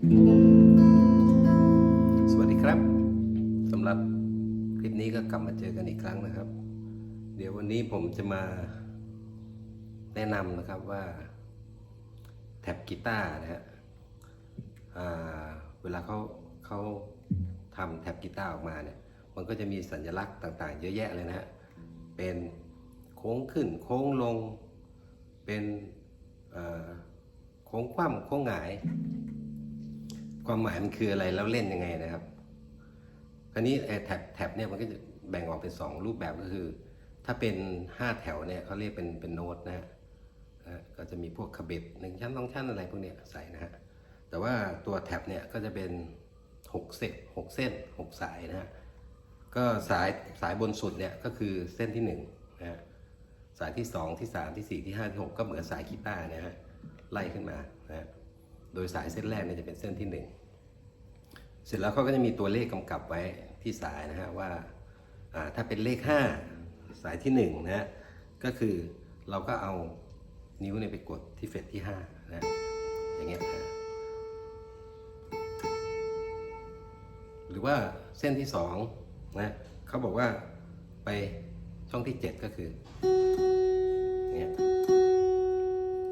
สวัสดีครับสำหรับคลิปนี้ก็กลับมาเจอกันอีกครั้งนะครับ เดี๋ยววันนี้ผมจะมาแนะนำนะครับว่าแท็บกีตาร์นะฮะเวลาเขาเขาทำแท็บกีตาร์ออกมาเนี่ย มันก็จะมีสัญลักษณ์ต่างๆ เยอะแยะเลยนะฮะ เป็นโค้งขึ้นโค้งลง เป็นโค้งคว่ำโค้งหงาย ความหมายมันคืออะไรแล้วเล่นยังไงนะครับ คราวนี้ไอ้แท็บแท็บเนี่ยมันก็จะแบ่งออกเป็น 2 รูปแบบก็คือ ถ้าเป็น 5 แถวเนี่ยเขาเรียกเป็นเป็นโน้ตนะฮะก็จะมีพวกขบิดหนึ่งชั้นสองชั้นอะไรพวกเนี้ยใส่นะฮะแต่ว่าตัวแท็บเนี่ยก็จะเป็น 6 เส้น6เส้น 6 สายนะฮะก็สายสายบนสุดเนี่ยก็คือเส้นที่1นะฮะสายที่ 2 ที่ 3 ที่ 4 ที่ 5 ที่ 6 ก็เหมือนสายกีตาร์นะฮะไล่ขึ้นมานะฮะโดยสายเส้นแรกเนี่ยจะเป็นเส้นที่ 1 สร็จแล้วเขาก็จะมีตัวเลขกำกับไว้ที่สายนะฮะว่าถ้าเป็นเลข 5 สายที่1นะฮะก็คือเราก็เอานิ้วเนี่ยไปกดที่เฟรตที่5นะอย่างเงี้ยนะหรือว่าเส้นที่2นะเขาบอกว่าไปช่องที่ 7 ก็คือเนี่ย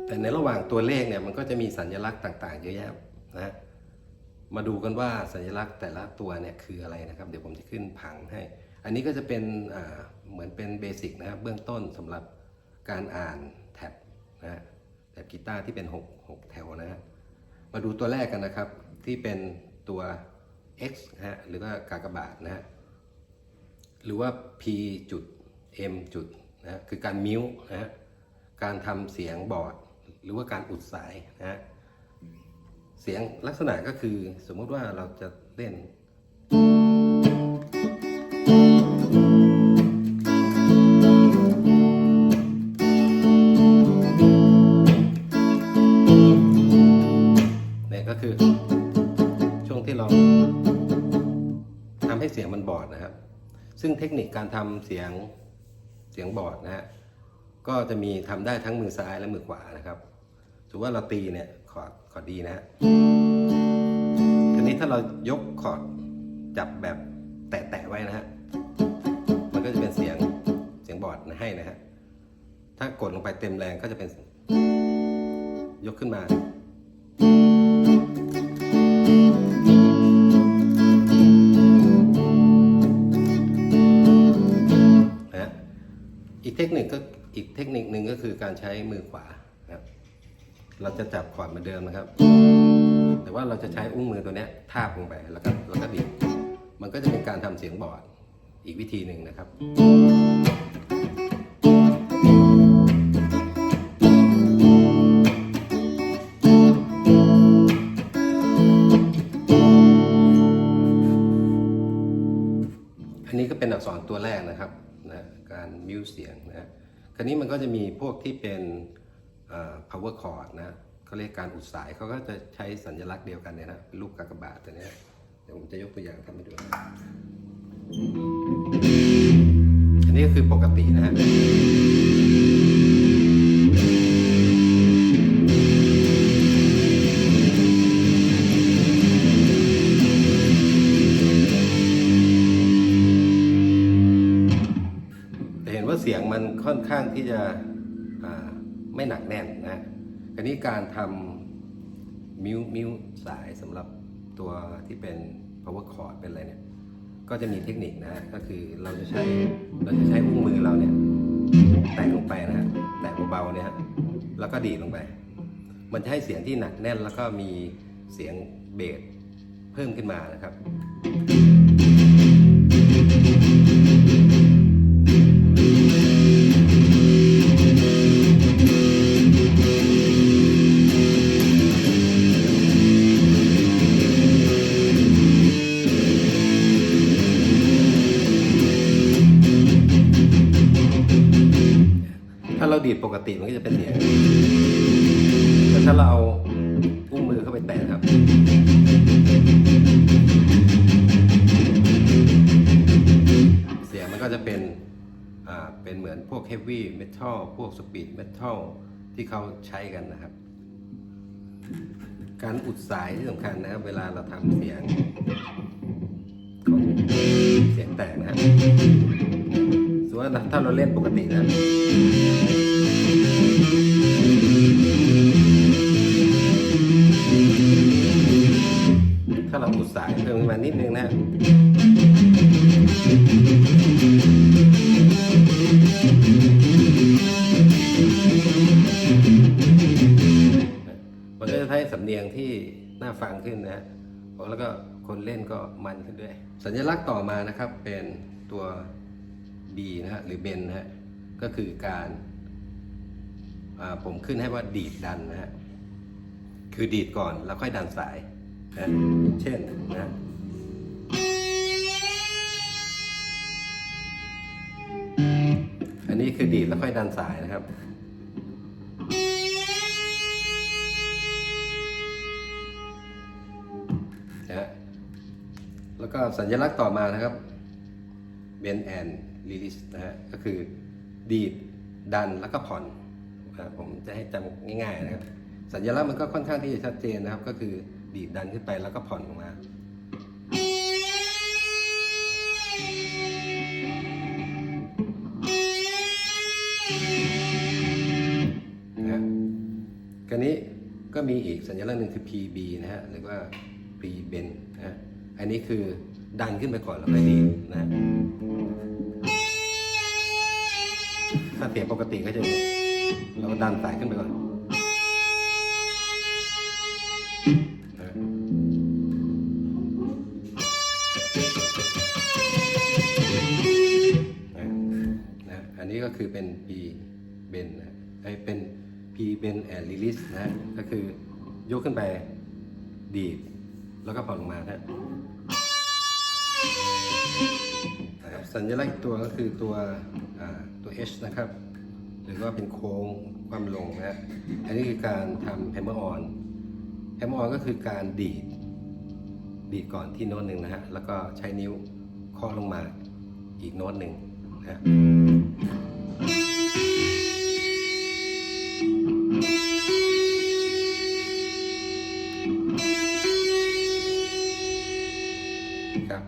แต่ในระหว่างตัวเลขเนี่ยมันก็จะมีสัญลักษณ์ต่าง ๆ เยอะแยะนะ มาดูกันว่าสัญลักษณ์แต่ละตัวเนี่ยคืออะไรนะครับ เดี๋ยวผมจะขึ้นผังให้ อันนี้ก็จะเป็นเหมือนเป็นเบสิกนะครับเบื้องต้นสำหรับการอ่านแท็บนะฮะแท็บกีตาร์ที่เป็น 6 6 แถวนะฮะมาดูตัวแรกกันนะครับที่เป็นตัว x นะฮะหรือว่ากากบาทนะฮะหรือว่า p จุด m จุดนะฮะคือการมิวนะฮะการทำเสียงบอร์ด หรือว่าการอุดสายนะฮะ เสียงลักษณะก็คือสมมติว่าเราจะเล่น เนี่ยก็คือ ช่วงที่เราทำให้เสียงมันบอดนะครับ ซึ่งเทคนิคการทำเสียงเสียงบอดนะฮะก็จะมีทำได้ทั้งมือซ้ายและมือขวานะครับถือว่าเราตีเนี่ย อร์ดคอร์ดดีนะฮะทีนี้ถ้าเรายกคอร์ดจับแบบแตะๆไว้นะฮะ มันก็จะเป็นเสียงเสียงบอร์ดให้นะฮะ ถ้ากดลงไปเต็มแรงก็จะเป็น ยกขึ้นมานะฮะอีกเทคนิคก็อีกเทคนิคหนึ่งก็คือการใช้มือขวา เราจะจับคอร์ดเหมือนเดิมนะครับ แต่ว่าเราจะใช้อุ้งมือตัวนี้ทาบลงไปแล้วก็แล้วก็ดิบมันก็จะเป็นการทำเสียงบอร์ดอีกวิธีหนึ่งนะครับอันนี้ก็เป็นอักษรตัวแรกนะครับนะการมิวเสียงนะคราวนี้มันก็จะมีพวกที่เป็น power cord นะเขาเรียกการอุดสายเขาก็จะใช้สัญลักษณ์เดียวกันเนี่ยนะเป็นรูปกากบาทตัวนี้เดี๋ยวผมจะยกตัวอย่างทำให้ดู อันนี้ก็คือปกตินะฮะเห็นว่าเสียงมันค่อนข้างที่จะ ไม่หนักแน่นนะอันนี้การทำมิวมิวสายสำหรับตัวที่เป็น power chord เป็นอะไรเนี่ยก็จะมีเทคนิคนะฮะก็คือเราจะใช้เราจะใช้อุ้งมือเราเนี่ยแตะลงไปนะฮะแตะเบาๆเนี่ยฮะแล้วก็ดีดลงไป มันจะให้เสียงที่หนักแน่นแล้วก็มีเสียงเบสเพิ่มขึ้นมานะครับ จะเป็นอ่าเป็นเหมือนพวกเฮฟวี่เมทัลพวกสปีดเมทัลที่เขาใช้กันนะครับ การอุดสายที่สำคัญนะครับ เวลาเราทำเสียงของเสียงแตกนะสมมติว่าถ้าเราเล่นปกตินะถ้าเราอุดสายเพิ่มขึ้นมานิดนึงนะ สำเนียงที่น่าฟังขึ้นนะฮะแล้วก็คนเล่นก็มันขึ้นด้วย สัญลักษณ์ต่อมานะครับเป็นตัว B นะฮะหรือเบนนะฮะก็คือการผมขึ้นให้ว่าดีดดันนะฮะคือดีดก่อนแล้วค่อยดันสายนะเช่นนะอันนี้คือดีดแล้วค่อยดันสายนะครับ แล้วก็สัญลักษณ์ต่อมานะครับเบนแอนลิลิสนะฮะก็คือดีดดันแล้วก็ผ่อนผมจะให้จำง่ายๆนะครับ สัญลักษณ์มันก็ค่อนข้างที่จะชัดเจนนะครับ ก็คือดีดดันขึ้นไปแล้วก็ผ่อนลงมานะกราวนี้ก็มีอีกสัญลักษณ์หนึ่งคือ PB นะฮะหรือว่า P bend นะฮะ อันนี้คือดันขึ้นไปก่อนแล้วค่อยดีดนะฮะถ้าเสียงปกติก็จะเราก็ดันสายขึ้นไปก่อนนะฮะนะนะฮะอันนี้ก็คือเป็น P bend นะฮะไอ้เป็น P bend and release นะฮะก็คือยกขึ้นไปดีด แล้วก็ผ่อนลงมานะฮะนะครับสัญลักษณ์อีกตัวก็คือตัวตัว H นะครับ หรือว่าเป็นโค้งความลงนะฮะอันนี้คือการทำ hammer on hammer on ก็คือการดีด ดีดก่อนที่โน้ตหนึ่งนะฮะ แล้วก็ใช้นิ้วเคาะลงมาอีกโน้ตหนึ่งนะ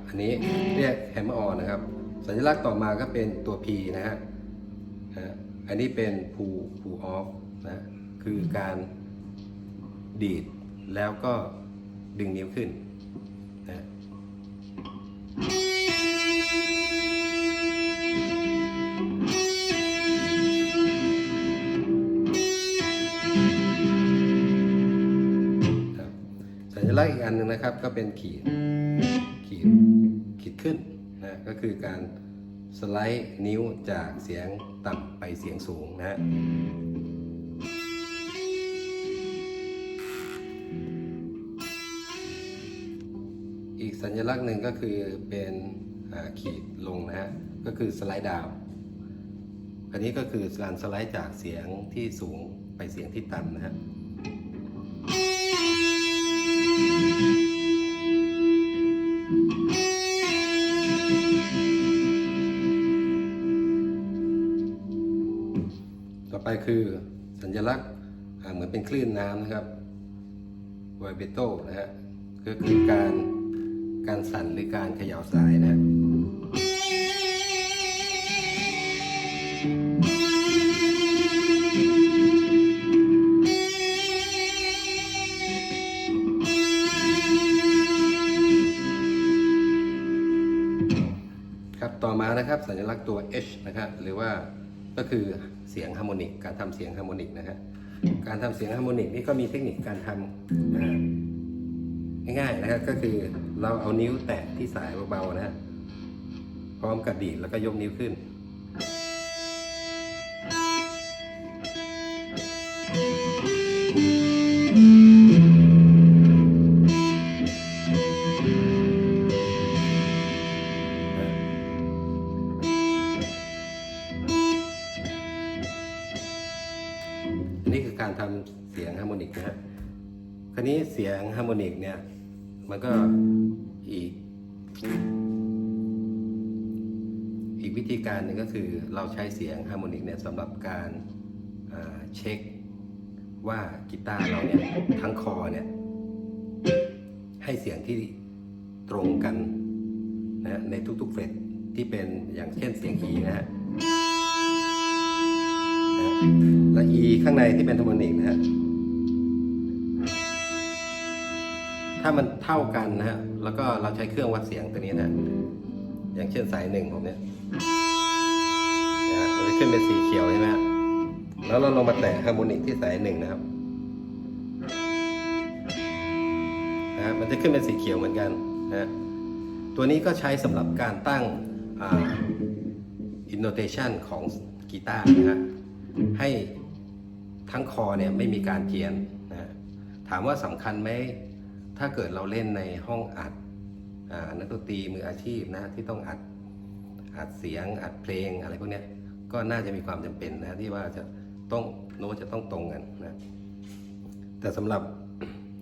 อันนี้เรียก hammer on นะครับ สัญลักษณ์ต่อมาก็เป็นตัว P นะฮะนะฮะอันนี้เป็น pull pull off นะฮะคือการดีดแล้วก็ดึงนิ้วขึ้นนะฮะสัญลักษณ์อีกอันหนึ่งนะครับก็เป็นขีด ขีดขึ้นนะก็คือการสไลด์นิ้วจากเสียงต่ำไปเสียงสูงนะฮะอีกสัญลักษณ์หนึ่งก็คือเป็นอ่าขีดลงนะฮะก็คือสไลด์ดาวน์อันนี้ก็คือการสไลด์จากเสียงที่สูงไปเสียงที่ต่ำนะฮะ ต่อไปคือสัญลักษณ์เหมือนเป็นคลื่นน้ำนะครับไวเบโตนะฮะก็คือการการสั่นหรือการเขย่าสายนะฮะครับต่อมานะครับสัญลักษณ์ตัว H นะครับหรือว่าก็คือ เสียงฮาร์โมนิก การทำเสียงฮาร์โมนิกนะฮะ การทำเสียงฮาร์โมนิกนี่ก็มีเทคนิคการทำนะฮะง่ายๆนะครับก็คือเราเอานิ้วแตะที่สายเบาๆนะฮะพร้อมกับดีดแล้วก็ยกนิ้วขึ้นาวนี้เสียงฮาร์โมนิกเนี่ย มันก็อีก อีกวิธีการหนึ่งก็คือเราใช้เสียงฮาร์โมนิกเนี่ยสำหรับการาเช็คว่ากีตาร์เราเนี่ยทั้งคอเนี่ย ให้เสียงที่ตรงกันนะในทุกๆเฟรตที่เป็นอย่างเช่นเสียง E นะฮะและ E ข้างในที่เป็นฮาร์โมนิกนะฮะ ถ้ามันเท่ากันนะฮะ แล้วก็เราใช้เครื่องวัดเสียงตัวนี้นะ อย่างเช่นสายหนึ่งผมเนี่ยนะมันจะขึ้นเป็นสีเขียวใช่ไหมฮะแล้วเราลงมาแตะฮาร์โมนิกที่สายหนึ่งนะครับนะมันจะขึ้นเป็นสีเขียวเหมือนกันนะตัวนี้ก็ใช้สำหรับการตั้งอินโนเทชันของกีตาร์นะฮะให้ทั้งคอเนี่ยไม่มีการเจียนนะถามว่าสำคัญไหม ถ้าเกิดเราเล่นในห้องอัดอนักดนตรีมืออาชีพนะที่ต้องอัดอัดเสียงอัดเพลงอะไรพวกนี้ก็น่าจะมีความจำเป็นนะที่ว่าจะต้องโน้ตจะต้องตรงกันนะแต่สำหรับ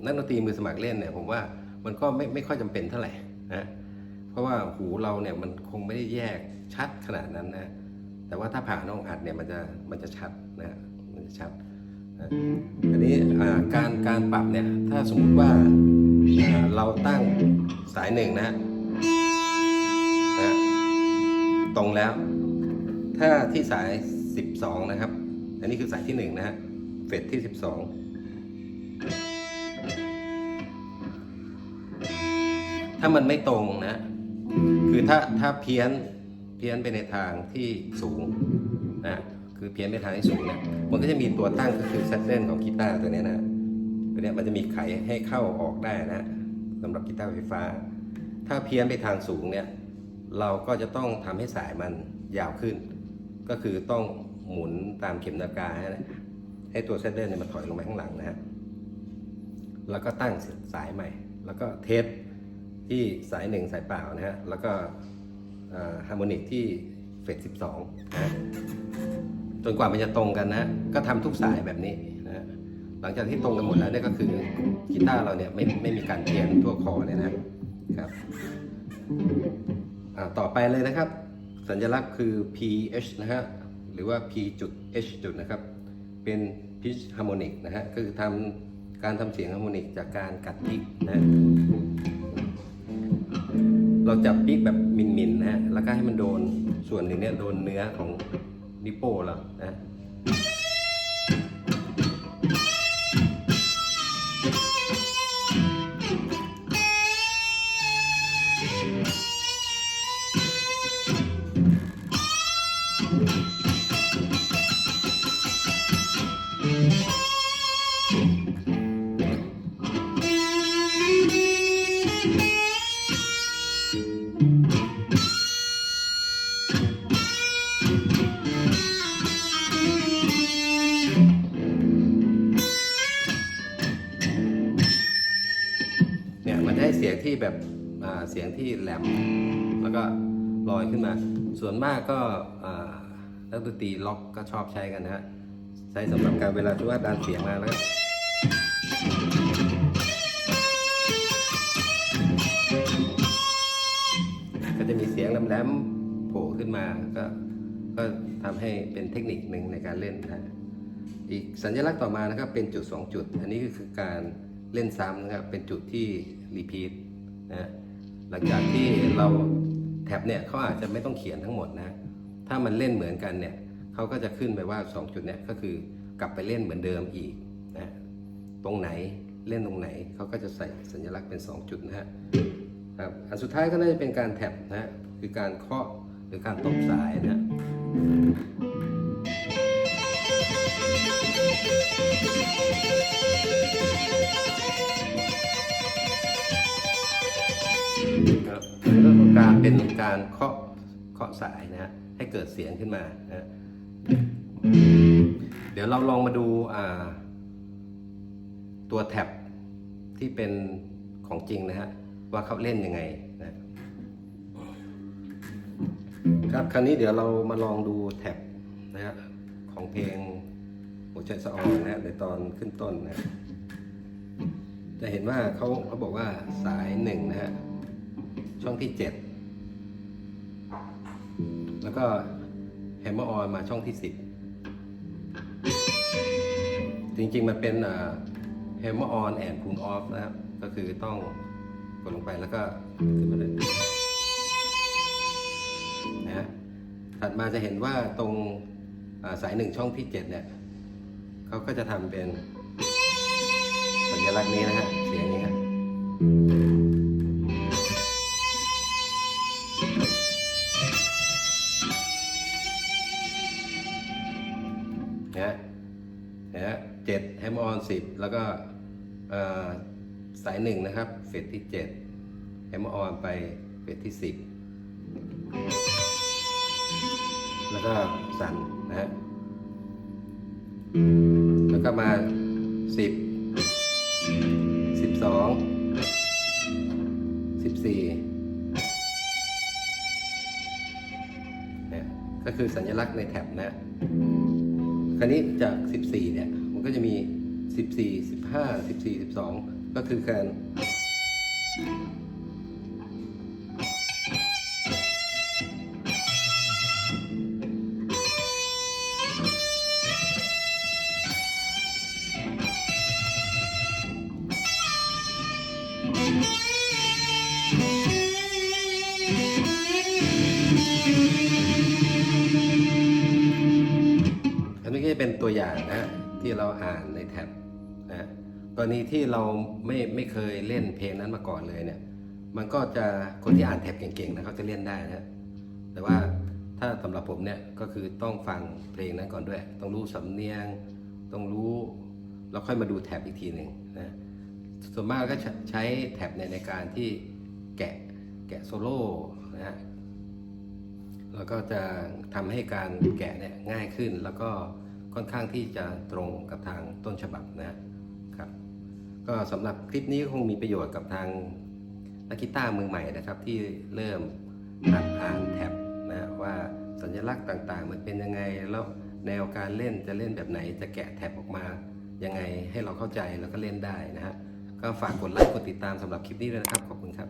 นักดนตรีมือสมัครเล่นเนี่ยผมว่ามันก็ไม่ไม่ค่อยจำเป็นเท่าไหร่นะเพราะว่าหูเราเนี่ยมันคงไม่ได้แยกชัดขนาดนั้นนะแต่ว่าถ้าผ่านห้องอัดเนี่ยมันจะมันจะชัดนะมันจะชัดนะอันนี้การการปรับเนี่ยถ้าสมมุติว่า เราตั้งสายหนึ่งนะนะตรงแล้ว ถ้าที่สาย 12 นะครับ อันนี้คือสายที่ 1 นะฮะเฟสที่ 12 ถ้ามันไม่ตรงนะ คือถ้าถ้าเพี้ยนเพี้ยนไปในทางที่สูงนะคือเพี้ยนไปทางที่สูงเนี่ยมันก็จะมีตัวตั้งก็คือเซตเลนของกีตาร์ตัวนี้นะ ตัวนี้มันจะมีไขให้เข้าออกได้นะสำหรับกีตาร์ไฟฟ้า ถ้าเพี้ยนไปทางสูงเนี่ยเราก็จะต้องทำให้สายมันยาวขึ้น ก็คือต้องหมุนตามเข็มนาฬิกาให้ให้ตัวเซตเล่นเนี่ยมันถอยลงมาข้างหลังนะฮะแล้วก็ตั้งสายใหม่ แล้วก็เทสที่สายหนึ่งสายเปล่านะฮะ แล้วก็ฮาร์โมนิกที่เฟสสิบสองนะจนกว่ามันจะตรงกันนะ ก็ทำทุกสายแบบนี้ หลังจากที่ตรงกันหมดแล้วเนี่ยก็คือกีตาร์เราเนี่ยไม่ไม่มีการเพี้ยนทั่วคอเลยนะครับต่อไปเลยนะครับ สัญลักษณ์คือ pH นะฮะหรือว่า p จุด h จุดนะครับ เป็น pitch harmonic นะฮะก็คือทำการทำเสียงฮาร์โมนิกจากการกัดพิกนะเราจับพิกแบบมินๆนนะฮะ แล้วก็ให้มันโดนส่วนหนึ่งเนี่ยโดนเนื้อของนิโป้เรานะ เสียงที่แหลม แล้วก็ลอยขึ้นมา ส่วนมากก็นักดนตรีล็อกก็ชอบใช้กันนะฮะใช้สำหรับการเวลาที่ว่าดันเสียงมาแล้วก็จะมีเสียงแหลมๆโผล่ขึ้นมาก็ก็ทำให้เป็นเทคนิคหนึ่งในการเล่นนะฮะอีกสัญลักษณ์ต่อมานะครับเป็นจุด 2 จุด อันนี้ก็คือการเล่นซ้ำนะครับเป็นจุดที่รีพีทนะ หลังจากที่เราแท็บเนี่ยเขาอาจจะไม่ต้องเขียนทั้งหมดนะ ถ้ามันเล่นเหมือนกันเนี่ยเขาก็จะขึ้นไปว่า 2 จุดเนี่ยก็คือกลับไปเล่นเหมือนเดิมอีกนะตรงไหนเล่นตรงไหนเขาก็จะใส่สัญลักษณ์เป็น 2 จุดนะฮะครับอันสุดท้ายก็น่าจะเป็นการแท็บนะฮะคือการเคาะหรือการตบสายนะ เรื่องของการเป็นการเคาะเคาะสายนะฮะให้เกิดเสียงขึ้นมานะเดี๋ยวเราลองมาดูอ่าตัวแท็บที่เป็นของจริงนะฮะว่าเขาเล่นยังไงนะครับคราวนี้เดี๋ยวเรามาลองดูแท็บนะฮะของเพลงหัวใจสะออนนะฮะในตอนขึ้นต้นนะจะเห็นว่าเขาเขาบอกว่าสายหนึ่งนะฮะ ช่องที่เจ็ดแล้วก็แฮมเมอร์ออนมาช่องที่สิบจริงๆ มันเป็นแฮมเมอร์ออนแอนด์พูลออฟนะครับ ก็คือต้องกดลงไปแล้วก็ขึ้นมาเลยนะฮะถัดมาจะเห็นว่าตรงาสายหนึ่งช่องที่เจ็ดเนี่ยเขาก็จะทำเป็นสัญลักษณ์นี้นะฮะ 10 แล้วก็สายหนึ่งนะครับ เฟสที่เจ็ดเอ็มออนไปเฟสที่สิบแล้วก็สั่นนะฮะแล้วก็มาสิบสิบสองสิบสี่เนี่ยก็คือสัญลักษณ์ในแท็บนะ คราวนี้จาก 14 เนี่ย มันก็จะมี 14 15 14 12 ก็คือการอันนี้ก็จะเป็นตัวอย่างนะ ที่เราอ่านในแท็บนะกรณีที่เราไม่ไม่เคยเล่นเพลงนั้นมาก่อนเลยเนี่ย มันก็จะคนที่อ่านแท็บเก่งๆนะเขาจะเล่นได้นะแต่ว่าถ้าสำหรับผมเนี่ยก็คือต้องฟังเพลงนั้นก่อนด้วย ต้องรู้สำเนียง ต้องรู้แล้วค่อยมาดูแท็บอีกทีหนึ่งนะส่วนมากก็ใช้แท็บเนี่ยในการที่แกะแกะโซโล่นะฮะแล้วก็จะทำให้การแกะเนี่ยง่ายขึ้นแล้วก็ ค่อนข้างที่จะตรงกับทางต้นฉบับนะครับ ก็สำหรับคลิปนี้ก็คงมีประโยชน์กับทางนักกีตาร์มือใหม่นะครับ ที่เริ่มหัดอ่านแท็บนะว่าสัญลักษณ์ต่างๆ มันเป็นยังไงแล้วแนวการเล่นจะเล่นแบบไหนจะแกะแท็บออกมายังไงให้เราเข้าใจแล้วก็เล่นได้นะฮะก็ฝากกดไลค์กดติดตามสำหรับคลิปนี้ด้วยนะครับ ขอบคุณครับ